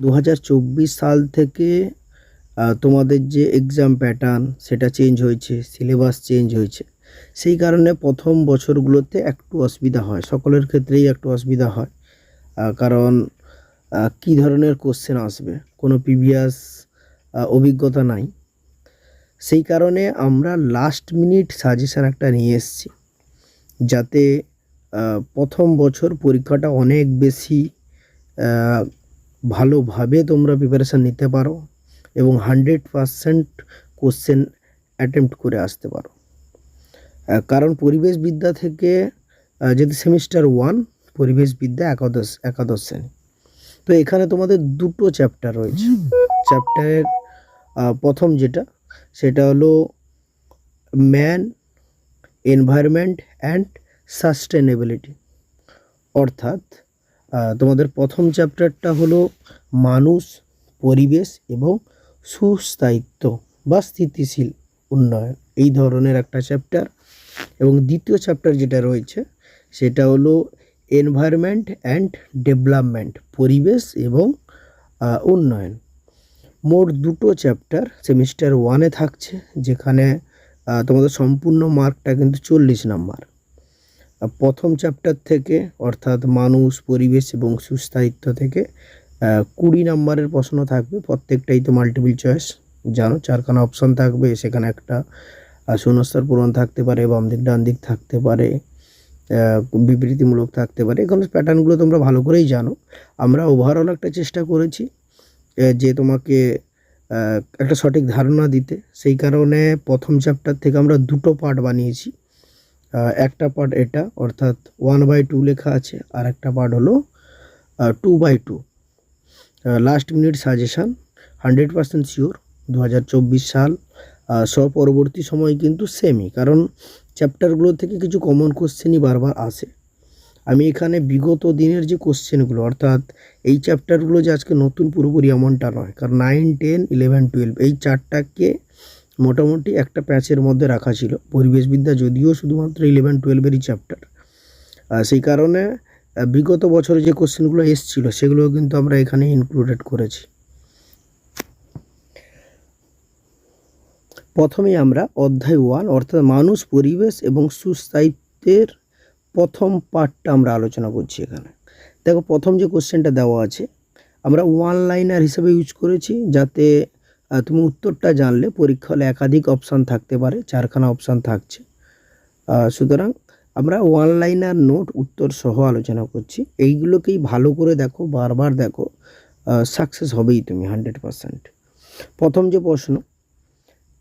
দু হাজার চব্বিশ সাল থেকে তোমাদের যে এক্সাম প্যাটার্ন সেটা চেঞ্জ হয়েছে সিলেবাস চেঞ্জ হয়েছে। সেই কারণে প্রথম বছরগুলোতে একটু অসুবিধা হয়, সকলের ক্ষেত্রেই একটু অসুবিধা হয়। কারণ কী ধরনের কোশ্চেন আসবে? কোনো প্রিভিয়াস অভিজ্ঞতা নাই। সেই কারণে আমরা লাস্ট মিনিট সাজেশান একটা নিয়ে এসেছি, যাতে প্রথম বছর পরীক্ষাটা অনেক বেশি ভালোভাবে তোমরা প্রিপারেশান নিতে পারো এবং হান্ড্রেড পারসেন্ট কোশ্চেন অ্যাটেম্প্ট করে আসতে পারো। কারণ পরিবেশবিদ্যা থেকে যেহেতু সেমিস্টার ওয়ান পরিবেশবিদ্যা একাদশ একাদশ শ্রেণি। তো এখানে তোমাদের দুটো চ্যাপ্টার রয়েছে। চ্যাপ্টারের প্রথম যেটা, সেটা হলো ম্যান এনভায়রনমেন্ট অ্যান্ড সাস্টেনেবিলিটি অর্থাৎ তোমাদের প্রথম চ্যাপ্টারটা হলো মানুষ, পরিবেশ এবং সুস্থায়িত্ব বা স্থিতিশীল উন্নয়ন। এই ধরনের একটা চ্যাপ্টার। এবং দ্বিতীয় চ্যাপ্টার যেটা রয়েছে, সেটা হলো এনভায়রনমেন্ট অ্যান্ড ডেভেলপমেন্ট পরিবেশ এবং উন্নয়ন। মোট দুটো চ্যাপ্টার সেমিস্টার ওয়ানে থাকছে, যেখানে তোমাদের সম্পূর্ণ মার্কটা কিন্তু চল্লিশ নাম্বার। প্রথম চ্যাপ্টার থেকে অর্থাৎ মানুষ পরিবেশ এবং সুস্থায়িত্ব থেকে কুড়ি নাম্বারের প্রশ্ন থাকবে প্রত্যেকটাই তো মাল্টিপল চয়েস জানো? চারখানা অপশন থাকবে সেখানে একটা আহ, শূন্যস্থান পূরণ থাকতে পারে বাম দিক ডান দিক থাকতে পারে বিবৃতিমূলক থাকতে পারে এখানে প্যাটার্নগুলো তোমরা ভালো করেই জানো। আমরা ওভারঅল একটা চেষ্টা করেছি যে তোমাকে একটা সঠিক ধারণা দিতে। সেই কারণে প্রথম চ্যাপ্টার থেকে আমরা দুটো পার্ট বানিয়েছি। একটা পার্ট এটা, অর্থাৎ ওয়ান বাই টু লেখা আছে, আর একটা পার্ট হলো two by two last minute suggestion hundred percent sure দু হাজার চব্বিশ সাল পরবর্তী সময় কিন্তু সেমই কারণ চ্যাপ্টারগুলো থেকে কিছু কমন কোশ্চেনই বারবার আসে। আমি এখানে বিগত দিনের যে কোশ্চেনগুলো অর্থাৎ এই চ্যাপ্টারগুলো যে আজকে নতুন, পুরোপুরি এমনটা নয়, কারণ নাইন টেন ইলেভেন টুয়েলভ এই চারটাকে মোটামুটি একটা প্যাচের মধ্যে রাখা ছিল। পরিবেশবিদ্যা যদিও শুধুমাত্র ইলেভেন টুয়েলভেরই চ্যাপ্টার সেই কারণে বিগত বছরে যে কোশ্চেনগুলো এসেছিল সেগুলো কিন্তু আমরা এখানে ইনক্লুডেড করেছি। প্রথমেই আমরা অধ্যায় ওয়ান অর্থাৎ মানুষ, পরিবেশ এবং সুস্থায়িত্বের প্রথম পার্টটা আমরা আলোচনা করছি এখানে। দেখো, প্রথম যে কোশ্চেনটা দেওয়া আছে, আমরা ওয়ান লাইনার হিসেবে ইউজ করেছি, যাতে তুমি উত্তরটা জানলে, পরীক্ষা হলে একাধিক অপশান থাকতে পারে, চারখানা অপশান থাকছে। সুতরাং আমরা ওয়ান লাইনার নোট উত্তর সহ আলোচনা করছি। এইগুলোকেই ভালো করে দেখো, বারবার দেখো সাকসেস হবেই তুমি হান্ড্রেড পারসেন্ট প্রথম যে প্রশ্ন,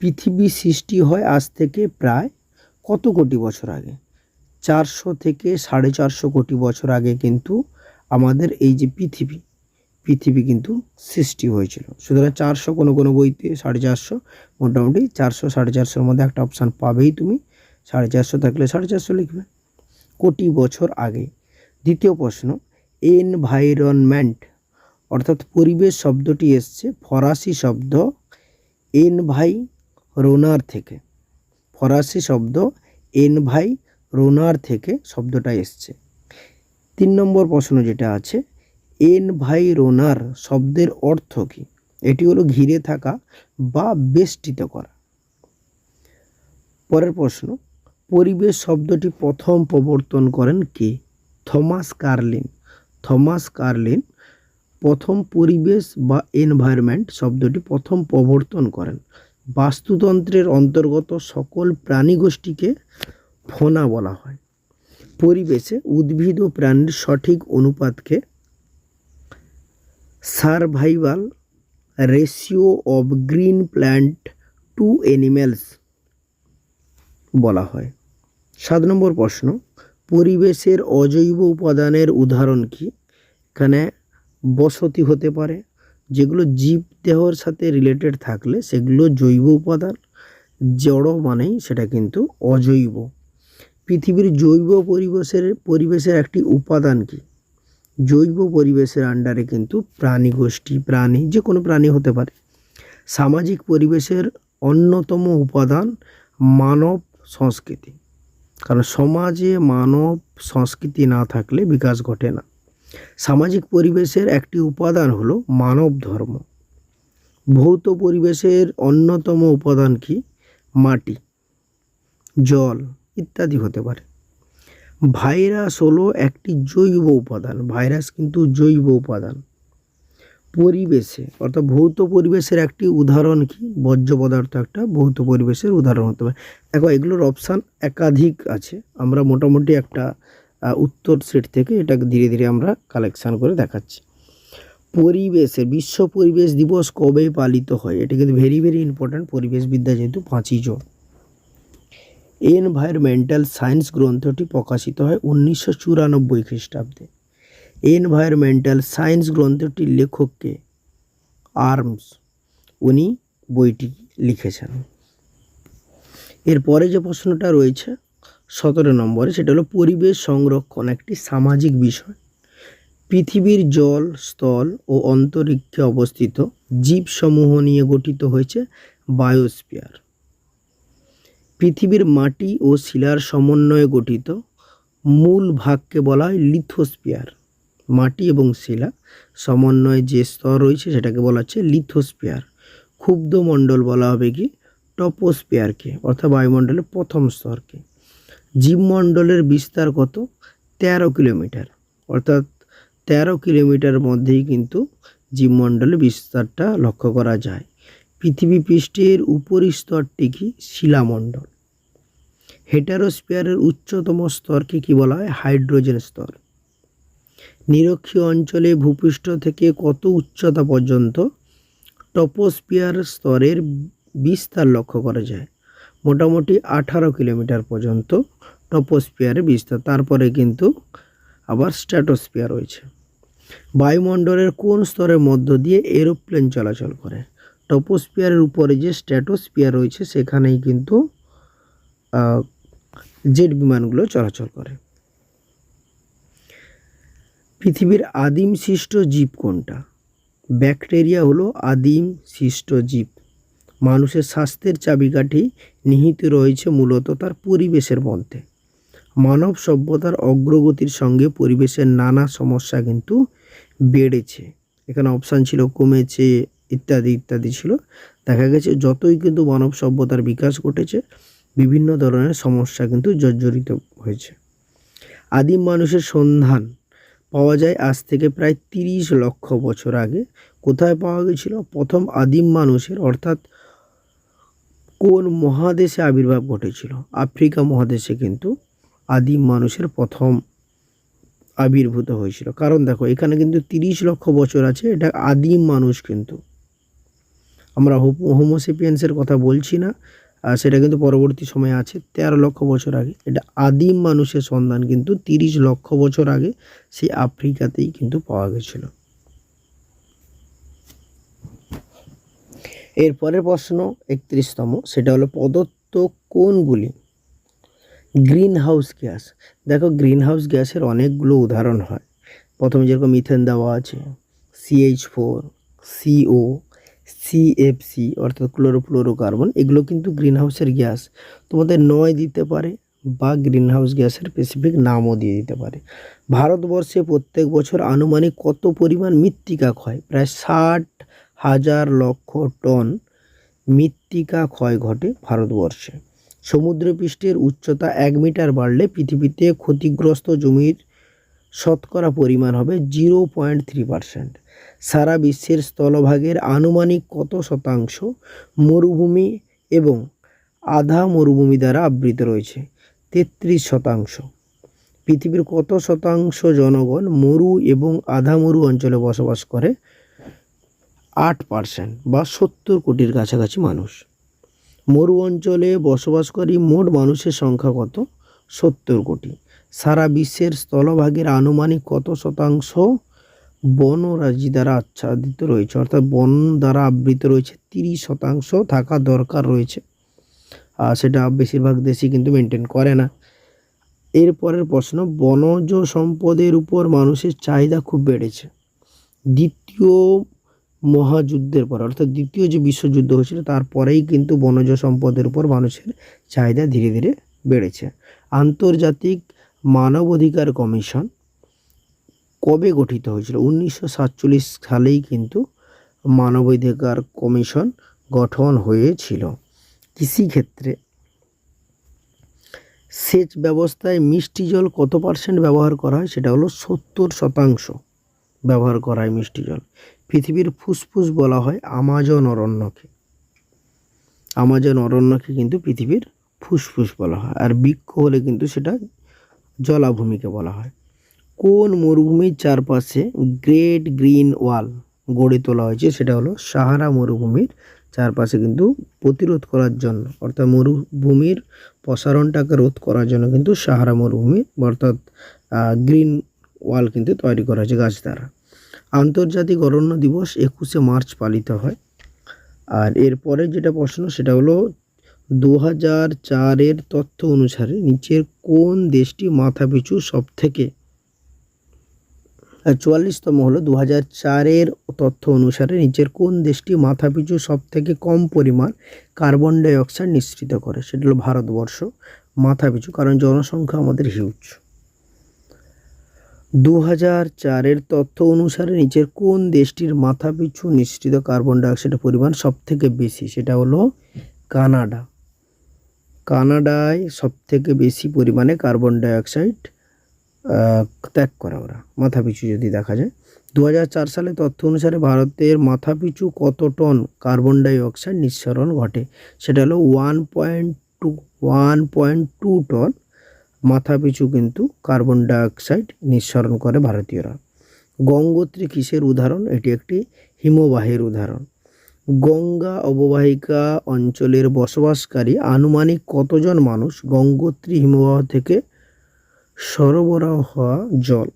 পৃথিবী সৃষ্টি হয় আজ থেকে প্রায় কত কোটি বছর আগে? চারশো থেকে সাড়ে চারশো কোটি বছর আগে কিন্তু আমাদের এই যে পৃথিবী পৃথিবী কিন্তু সৃষ্টি হয়েছিল। সুতরাং চারশো কোনো কোনো বইতে সাড়ে চারশো, মোটামুটি চারশো, সাড়ে চারশোর মধ্যে একটা অপশান পাবেই তুমি। সাড়ে চারশো থাকলে সাড়ে চারশো লিখবে। কোটি বছর আগে। দ্বিতীয় প্রশ্ন এনভাইরনমেন্ট অর্থাৎ পরিবেশ শব্দটি এসছে ফরাসি শব্দ এনভাই রোনার থেকে। ফরাসি শব্দ এনভাই রোনার থেকে শব্দটা এসছে। তিন নম্বর প্রশ্ন যেটা আছে এনভাইরোনার শব্দের অর্থ কী? এটি হলো ঘিরে থাকা বা বেষ্টিত করা। পরের প্রশ্ন, পরিবেশ শব্দটি প্রথম প্রবর্তন করেন কে? Thomas Carlin. থমাস কার্লিন প্রথম পরিবেশ বা এনভায়রনমেন্ট শব্দটি প্রথম প্রবর্তন করেন। বাস্তুতন্ত্রের অন্তর্গত সকল প্রাণীগোষ্ঠীকে ফোনা বলা হয়। পরিবেশে উদ্ভিদ ও প্রাণীর সঠিক অনুপাতকে survival ratio of green plant to animals বলা হয়। সাত নম্বর প্রশ্ন, পরিবেশের অজৈব উপাদানের উদাহরণ কি? এখানে বসতি হতে পারে, যেগুলো জীব দেহর সাথে রিলেটেড থাকলে সেগুলো জৈব উপাদান, জড় মানেই সেটা কিন্তু অজৈব। পৃথিবীর জৈব পরিবেশের পরিবেশের একটি উপাদান কি? জৈব পরিবেশের আন্ডারে কিন্তু প্রাণী গোষ্ঠী, প্রাণী যে কোনো প্রাণী হতে পারে। সামাজিক পরিবেশের অন্যতম উপাদান মানব সংস্কৃতি। কারণ সমাজে মানব সংস্কৃতি না থাকলে বিকাশ ঘটে না। সামাজিক পরিবেশের একটি উপাদান হলো মানব ধর্ম। ভৌত পরিবেশের অন্যতম উপাদান কি? মাটি, জল ইত্যাদি হতে পারে। ভাইরাস হলো একটি জৈব উপাদান, ভাইরাস কিন্তু জৈব উপাদান। পরিবেশে, অর্থাৎ ভৌত পরিবেশের একটি উদাহরণ কি? বর্জ্য পদার্থ একটা ভৌত পরিবেশের উদাহরণ হতে পারে। দেখো, এগুলোর অপশান একাধিক আছে। আমরা মোটামুটি একটা উত্তর সেট থেকে এটাকে ধীরে ধীরে আমরা কালেকশান করে দেখাচ্ছি। পরিবেশে বিশ্ব পরিবেশ দিবস কবে পালিত হয়? এটা কিন্তু ভেরি ভেরি ইম্পর্ট্যান্ট পরিবেশবিদ্যা যেহেতু পাঁচই জন। এনভায়রমেন্টাল সায়েন্স গ্রন্থটি প্রকাশিত হয় উনিশশো চুরানব্বই খ্রিস্টাব্দে। এনভায়রমেন্টাল সায়েন্স গ্রন্থটির লেখককে আর্মস। উনি বইটি লিখেছেন। এরপরে যে প্রশ্নটা রয়েছে সতেরো নম্বরে, সেটা হলো পরিবেশ সংরক্ষণ একটি সামাজিক বিষয়। পৃথিবীর জল, স্থল ও অন্তরিক্ষে অবস্থিত জীবসমূহ নিয়ে গঠিত হয়েছে বায়োস্পিয়ার পৃথিবীর মাটি ও শিলার সমন্বয়ে গঠিত মূল ভাগকে বলা হয় লিথোস্পিয়ার মাটি এবং শিলা সমন্বয়ে যে স্তর রয়েছে সেটাকে বলা হচ্ছে লিথোস্পিয়ার ক্ষুব্ধ মণ্ডল বলা হবে কি? টপোস্পিয়ারকে অর্থাৎ বায়ুমণ্ডলের প্রথম স্তরকে। জীবমণ্ডলের বিস্তার কত? তেরো কিলোমিটার। অর্থাৎ তেরো কিলোমিটার মধ্যেই কিন্তু জীবমণ্ডলের বিস্তারটা লক্ষ্য করা যায়। পৃথিবী পৃষ্ঠের উপরিস্তরটি কি? শিলামণ্ডল। হেটারোস্পিয়ারের উচ্চতম স্তরকে কি বলা হয়? হাইড্রোজেন স্তর। নিরক্ষীয় অঞ্চলে ভূপৃষ্ঠ থেকে কত উচ্চতা পর্যন্ত টপোস্পিয়ার স্তরের বিস্তার লক্ষ্য করা যায়? মোটামুটি আঠারো কিলোমিটার পর্যন্ত টপোস্পিয়ারের বিস্তার। তারপরে কিন্তু আবার স্ট্র্যাটোস্পিয়ার রয়েছে। বায়ুমণ্ডলের কোন স্তরের মধ্য দিয়ে এরোপ্লেন চলাচল করে? টপোস্পিয়ারের উপরে যে স্ট্র্যাটোস্পিয়ার রয়েছে, সেখানেই কিন্তু জেট বিমানগুলো চলাচল করে। পৃথিবীর আদিম সৃষ্ট জীব কোনটা? ব্যাকটেরিয়া হলো আদিম সৃষ্ট জীব। মানুষের স্বাস্থ্যের চাবিকাঠি নিহিত রয়েছে মূলত তার পরিবেশের মধ্যে। মানব সভ্যতার অগ্রগতির সঙ্গে পরিবেশের নানা সমস্যা কিন্তু বেড়েছে। এখানে অপশান ছিল কমেছে, ইত্যাদি ইত্যাদি ছিল। দেখা গেছে যতই কিন্তু মানব সভ্যতার বিকাশ ঘটেছে বিভিন্ন ধরনের সমস্যা কিন্তু জর্জরিত হয়েছে। আদিম মানুষের সন্ধান পাওয়া যায় আজ থেকে প্রায় তিরিশ লক্ষ বছর আগে। কোথায় পাওয়া গেছিল? প্রথম আদিম মানুষের, অর্থাৎ কোন মহাদেশে আবির্ভাব ঘটেছিল? আফ্রিকা মহাদেশে কিন্তু আদিম মানুষের প্রথম আবির্ভূত হয়েছিল। কারণ দেখো, এখানে কিন্তু তিরিশ লক্ষ বছর আছে, এটা আদিম মানুষ কিন্তু। আমরা হোমোসেপিয়েন্সের কথা বলছি না। আর সেটা কিন্তু পরবর্তী সময়ে আছে, তেরো লক্ষ বছর আগে। এটা আদিম মানুষের সন্ধান, কিন্তু তিরিশ লক্ষ বছর আগে সেই আফ্রিকাতেই কিন্তু পাওয়া গেছিল। এরপরের প্রশ্ন একত্রিশতম, সেটা হলো প্রদত্ত কোনগুলি? Greenhouse gas. দেখো গ্রিন হাউস গ্যাসের অনেকগুলো উদাহরণ হয়। প্রথমে যেরকম মিথেন দেওয়া আছে সিএইচ ফোর সিও সিএফসি অর্থাৎ ক্লোরোফ্লোরোকার্বন, এগুলো কিন্তু গ্রিন হাউসের গ্যাস। তোমাদের নয় দিতে পারে বা গ্রিন হাউস গ্যাসের স্পেসিফিক নামও দিয়ে দিতে পারে। ভারতবর্ষে প্রত্যেক বছর আনুমানিক কত পরিমাণ মৃত্তিকা ক্ষয়? প্রায় ষাট হাজার লক্ষ টন মৃত্তিকা ক্ষয় ঘটে ভারতবর্ষে। সমুদ্রপৃষ্ঠের উচ্চতা এক মিটার বাড়লে পৃথিবীতে ক্ষতিগ্রস্ত জমির শতকরা পরিমাণ হবে জিরো পয়েন্ট থ্রি পারসেন্ট। সারা বিশ্বের স্থলভাগের আনুমানিক কত শতাংশ মরুভূমি এবং আধা মরুভূমি দ্বারা আবৃত রয়েছে? তেত্রিশ শতাংশ। পৃথিবীর কত শতাংশ জনগণ মরু এবং আধা মরু অঞ্চলে বসবাস করে? আট পার্সেন্ট বা সত্তর কোটির কাছাকাছি মানুষ। মরু অঞ্চলে বসবাসকারী মোট মানুষের সংখ্যা কত? সত্তর কোটি। সারা বিশ্বের স্থলভাগের আনুমানিক কত শতাংশ বনরাজি দ্বারা আচ্ছাদিত রয়েছে? অর্থাৎ বন দ্বারা আবৃত রয়েছে, তিরিশ শতাংশ থাকা দরকার রয়েছে। আর সেটা বেশিরভাগ দেশই কিন্তু মেনটেন করে না। এরপরের প্রশ্ন, বনজ সম্পদের উপর মানুষের চাহিদা খুব বেড়েছে। দ্বিতীয় মহাযুদ্ধের পর, অর্থাৎ দ্বিতীয় যে বিশ্বযুদ্ধ হয়েছিল তারপরেই কিন্তু বনজ সম্পদের উপর মানুষের চাহিদা ধীরে ধীরে বেড়েছে। আন্তর্জাতিক মানবাধিকার কমিশন কবে গঠিত হয়েছিল? উনিশশো সাতচল্লিশ সালেই কিন্তু মানবাধিকার কমিশন গঠন হয়েছিল। কৃষিক্ষেত্রে সেচ ব্যবস্থায় মিষ্টি জল কত পার্সেন্ট ব্যবহার করা হয়? সেটা হলো সত্তর শতাংশ ব্যবহার করা হয় মিষ্টি জল। পৃথিবীর ফুসফুস বলা হয় আমাজন অরণ্যকে। আমাজন অরণ্যকে কিন্তু পৃথিবীর ফুসফুস বলা হয়। আর বৃক্ষ হলে কিন্তু সেটা জলাভূমিকে বলা হয়। কোন মরুভূমির চারপাশে গ্রেট গ্রিন ওয়াল গড়ে তোলা হয়েছে সেটা হলো সাহারা মরুভূমির চারপাশে কিন্তু প্রতিরোধ করার জন্য, অর্থাৎ মরুভূমির প্রসারণটাকে রোধ করার জন্য কিন্তু সাহারা মরুভূমি অর্থাৎ গ্রিন ওয়াল কিন্তু তৈরি করা হয়েছে গাছ দ্বারা। আন্তর্জাতিক অরণ্য দিবস একুশে মার্চ পালিত হয়। আর এরপরে যেটা প্রশ্ন সেটা হলো দু হাজার চারের তথ্য অনুসারে নিচের কোন দেশটি মাথাপিছু সব থেকে চুয়াল্লিশতম হলো দু হাজার চারের তথ্য অনুসারে নিচের কোন দেশটি মাথাপিছু সব থেকে কম পরিমাণ কার্বন ডাই অক্সাইড নিঃসৃত করে? সেটা হলো ভারতবর্ষ, মাথাপিছু, কারণ জনসংখ্যা আমাদের হিউজ দু হাজার চারের তথ্য অনুসারে নিচের কোন দেশটির মাথাপিছু নিঃসৃত কার্বন ডাইঅক্সাইডের পরিমাণ সব থেকে বেশি? সেটা হলো কানাডা। কানাডায় সব থেকে বেশি পরিমাণে কার্বন ডাইঅক্সাইড ত্যাগ করে ওরা, মাথাপিছু যদি দেখা যায়। দু সালে তথ্য অনুসারে ভারতের মাথাপিছু কত টন কার্বন ডাই অক্সাইড নিঃসরণ ঘটে, সেটা হলো one point two, one point two ton মাথাপিছু কিন্তু কার্বন ডাইঅক্সাইড নিঃসরণ করে ভারতীয়রা। গঙ্গোত্রী কিসের উদাহরণ? এটি একটি হিমবাহের উদাহরণ। গঙ্গা অববাহিকা অঞ্চলের বসবাসকারী আনুমানিক কতজন মানুষ গঙ্গোত্রী হিমবাহ থেকে সরবরাহ হওয়া জল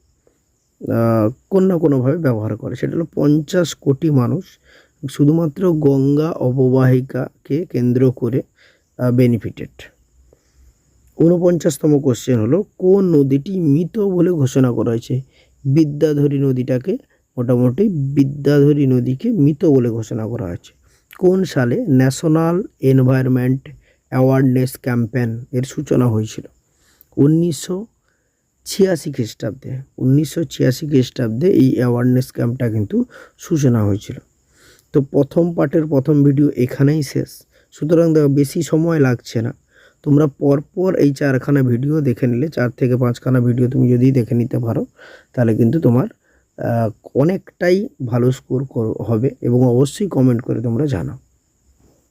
কোনো না কোনোভাবে ব্যবহার করে? সেটা হলো পঞ্চাশ কোটি মানুষ শুধুমাত্র গঙ্গা অববাহিকাকে কেন্দ্র করে বেনিফিটেড ঊনপঞ্চাশতম কোশ্চেন হলো, কোন নদীটি মৃত বলে ঘোষণা করা হয়েছে? বিদ্যাধরী নদীটাকে মোটামুটি বিদ্যাধরী নদীকে মৃত বলে ঘোষণা করা হয়েছে। কোন সালে ন্যাশনাল এনভায়রনমেন্ট অ্যাওয়ারনেস ক্যাম্পেন এর সূচনা হয়েছিল? উনিশশো ছিয়াশি খ্রিস্টাব্দে, উনিশশো ছিয়াশি খ্রিস্টাব্দে এই অ্যাওয়ারনেস ক্যাম্পটা কিন্তু সূচনা হয়েছিল। তো প্রথম পার্টের প্রথম ভিডিও এখানেই শেষ। সুতরাং দেখো, বেশি সময় লাগছে না। তোমরা পরপর এই চারখানা ভিডিও দেখে নিলে, চার থেকে পাঁচখানা ভিডিও তুমি যদি দেখে নিতে পারো, তাহলে কিন্তু তোমার অনেকটাই ভালো স্কোর হবে এবং অবশ্যই কমেন্ট করে তোমরা জানাও।